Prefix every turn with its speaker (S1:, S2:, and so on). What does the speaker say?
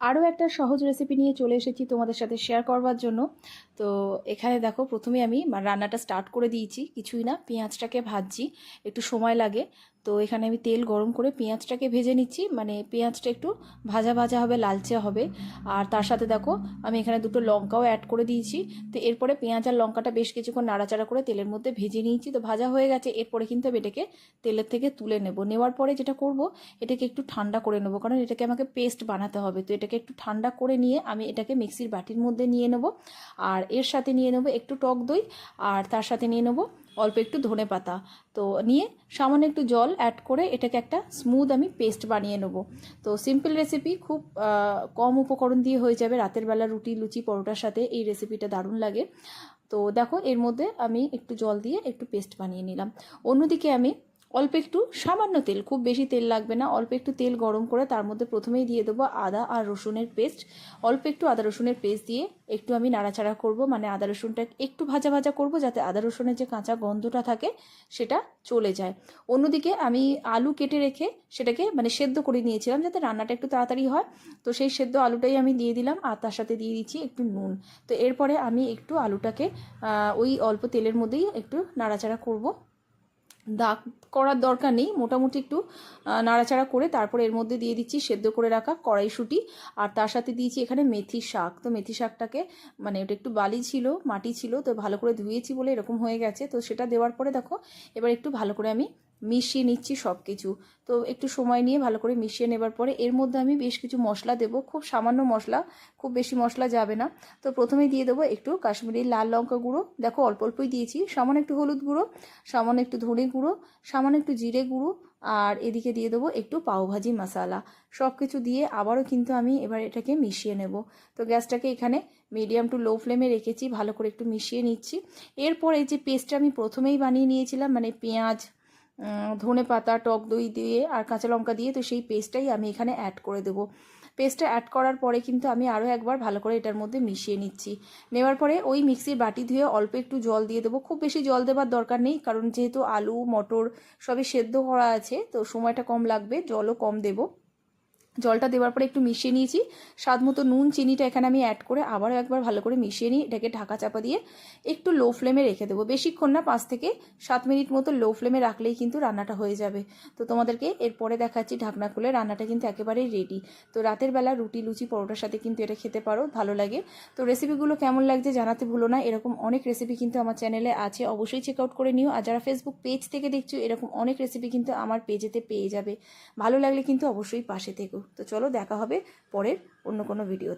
S1: আরও একটা সহজ রেসিপি নিয়ে চলে এসেছি তোমাদের সাথে শেয়ার করবার জন্য। তো এখানে দেখো, প্রথমে আমি রান্নাটা স্টার্ট করে দিয়েছি। কিছুই না, পেঁয়াজটাকে ভাজছি, একটু সময় লাগে। তো এখানে আমি তেল গরম করে পেঁয়াজটাকে ভেজে নিচ্ছি। মানে পেঁয়াজটা একটু ভাজা ভাজা হবে, লালচে হবে। আর তার সাথে দেখো, আমি এখানে দুটো লঙ্কাও অ্যাড করে দিয়েছি। তো এরপরে পেঁয়াজ আর লঙ্কাটা বেশ কিছুক্ষণ নাড়াচাড়া করে তেলের মধ্যে ভেজে নিয়েছি। তো ভাজা হয়ে গেছে। এরপরে কিন্তু আমি এটাকে তেলের থেকে তুলে নেব। নেওয়ার পরে যেটা করব, এটাকে একটু ঠান্ডা করে নেব। কারণ এটাকে আমাকে পেস্ট বানাতে হবে। তো এটাকে একটু ঠান্ডা করে নিয়ে আমি এটাকে মিক্সির বাটির মধ্যে নিয়ে নেব। আর এর সাথে নিয়ে নেব একটু টক দই। আর তার সাথে নিয়ে নেব অল্প একটু ধনে পাতা। তো নিয়ে সামান্য একটু জল অ্যাড করে এটাকে একটা স্মুথ আমি পেস্ট বানিয়ে নেব। তো সিম্পল রেসিপি খুব কম উপকরণ দিয়ে হয়ে যাবে। রাতের বেলা রুটি, লুচি, পরোটার সাথে এই রেসিপিটা দারুণ লাগে। তো দেখো এর মধ্যে আমি একটু জল দিয়ে একটু পেস্ট বানিয়ে নিলাম। অন্যদিকে আমি অল্প একটু সামান্য তেল, খুব বেশি তেল লাগবে না। অল্প একটু তেল গরম করে তার মধ্যে প্রথমেই দিয়ে দেবো আদা আর রসুনের পেস্ট। অল্প একটু আদা রসুনের পেস্ট দিয়ে একটু আমি নাড়াচাড়া করব মানে আদা রসুনটা একটু ভাজা ভাজা করব যাতে আদা রসুনের যে কাঁচা গন্ধটা থাকে সেটা চলে যায়। অন্যদিকে আমি আলু কেটে রেখে সেটাকে মানে সেদ্ধ করে নিয়েছিলাম যাতে রান্নাটা একটু তাড়াতাড়ি হয়। তো সেই সেদ্ধ আলুটাই আমি দিয়ে দিলাম আর তার সাথে দিয়ে দিচ্ছি একটু নুন। তো এরপরে আমি একটু আলুটাকে ওই অল্প তেলের মধ্যেই একটু নাড়াচাড়া করব। দাগ করার দরকার নেই। মোটামুটি একটু নাড়াচাড়া করে তারপরে এর মধ্যে দিয়ে দিচ্ছি সেদ্ধ করে রাখা কড়াইশুঁটি। আর তার সাথে দিয়েছি এখানে মেথি শাক। তো মেথি শাকটাকে মানে ওটা একটু বালি ছিল, মাটি ছিল, তো ভালো করে ধুয়েছি বলে এরকম হয়ে গেছে। তো সেটা দেওয়ার পরে দেখো, এবার একটু ভালো করে আমি মিশিয়ে নিচ্ছি সব কিছু তো একটু সময় নিয়ে ভালো করে মিশিয়ে নেবার পরে এর মধ্যে আমি বেশ কিছু মশলা দেবো। খুব সামান্য মশলা, খুব বেশি মশলা যাবে না। তো প্রথমে দিয়ে দেবো একটু কাশ্মীরি লাল লঙ্কা গুঁড়ো। দেখো অল্প অল্পই দিয়েছি। সামান্য একটু হলুদ গুঁড়ো, সামান্য একটু ধনে গুঁড়ো, সামান্য একটু জিরে গুঁড়ো আর এদিকে দিয়ে দেবো একটু পাওভাজি মশালা। সব কিছু দিয়ে আবারও কিন্তু আমি এবার এটাকে মিশিয়ে নেব। তো গ্যাসটাকে এখানে মিডিয়াম টু লো ফ্লেমে রেখেছি, ভালো করে একটু মিশিয়ে নিচ্ছি। এরপর যে পেস্টটা আমি প্রথমেই বানিয়ে নিয়েছিলাম মানে পেঁয়াজ ধনে পাতা, টক দই দিয়ে আর কাঁচা লঙ্কা দিয়ে, তো সেই পেস্টটাই আমি এখানে অ্যাড করে দেবো। পেস্টটা অ্যাড করার পরে কিন্তু আমি আরও একবার ভালো করে এটার মধ্যে মিশিয়ে নিচ্ছি। নেওয়ার পরে ওই মিক্সির বাটি ধুয়ে অল্প একটু জল দিয়ে দেবো। খুব বেশি জল দেবার দরকার নেই, কারণ যেহেতু আলু, মটর সবই সেদ্ধ করা আছে, তো সময়টা কম লাগবে, জলও কম দেবো। জলটা দেওয়ার পরে একটু মিশিয়ে নিয়েছি। স্বাদ মতো নুন, চিনিটা এখানে আমি অ্যাড করে আবারও একবার ভালো করে মিশিয়ে নিই। এটাকে ঢাকা চাপা দিয়ে একটু লো ফ্লেমে রেখে দেবো। বেশিক্ষণ না, পাঁচ থেকে সাত মিনিট মতো লো ফ্লেমে রাখলেই কিন্তু রান্নাটা হয়ে যাবে। তো তোমাদেরকে এরপরে দেখাচ্ছি ঢাকনা খুলে, রান্নাটা কিন্তু একেবারেই রেডি তো রাতের বেলা রুটি, লুচি, পরোটার সাথে কিন্তু এটা খেতে পারো, ভালো লাগে। তো রেসিপিগুলো কেমন লাগছে জানাতে ভুলো না, এরকম অনেক রেসিপি কিন্তু আমার চ্যানেলে আছে। অবশ্যই চেক আউট করে নিও। আর যারা ফেসবুক পেজ থেকে দেখছ, এরকম অনেক রেসিপি কিন্তু আমার পেজেতে পেয়ে যাবে। ভালো লাগলে কিন্তু অবশ্যই পাশে থেকো। তো চলো দেখা হবে পরের অন্য কোনো ভিডিও